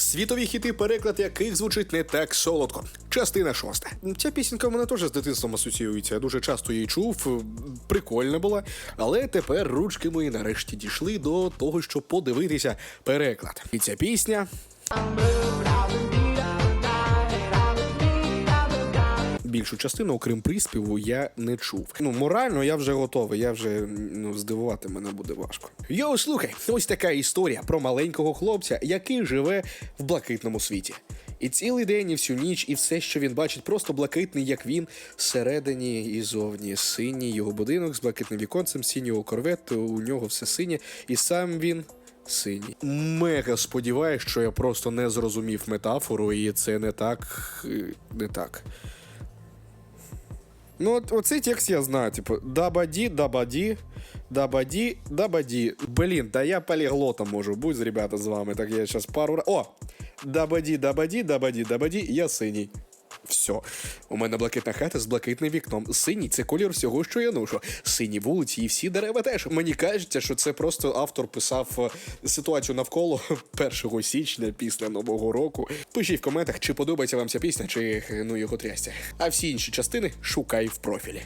Світові хіти, переклад яких звучить не так солодко. Частина шоста. Ця пісенька в мене теж з дитинством асоціюється. Я дуже часто її чув. Прикольна була. Але тепер ручки мої нарешті дійшли до того, щоб подивитися переклад. І ця пісня. Більшу частину, окрім приспіву, я не чув. Ну, морально я вже готовий, я вже ну, здивувати мене буде важко. Йоу, слухай, ось така історія про маленького хлопця, який живе в блакитному світі. І цілий день, і всю ніч, і все, що він бачить, просто блакитний, як він, всередині і зовні. Синій його будинок з блакитним віконцем, синього корвету, у нього все синє, і сам він. Синій. Мега сподіваюсь, що я просто не зрозумів метафору, і це не так. е, не так. Ну, от, оцей текст я знаю, типу, дабаді, дабаді, дабаді, дабаді. Блін, да я поліглотом можу бути, ребята, з вами. Так я зараз пару раз. О! Дабаді, дабаді, дабаді, дабаді, я синій. Все. У мене блакитна хата з блакитним вікном. Синій це колір всього, що я ношу. Сині вулиці і всі дерева теж. Мені кажеться, що це просто автор писав е, ситуацію навколо 1 січня після Нового року. Пишіть в коментах, чи подобається вам ця пісня, чи ну його трястя. А всі інші частини шукай в профілі.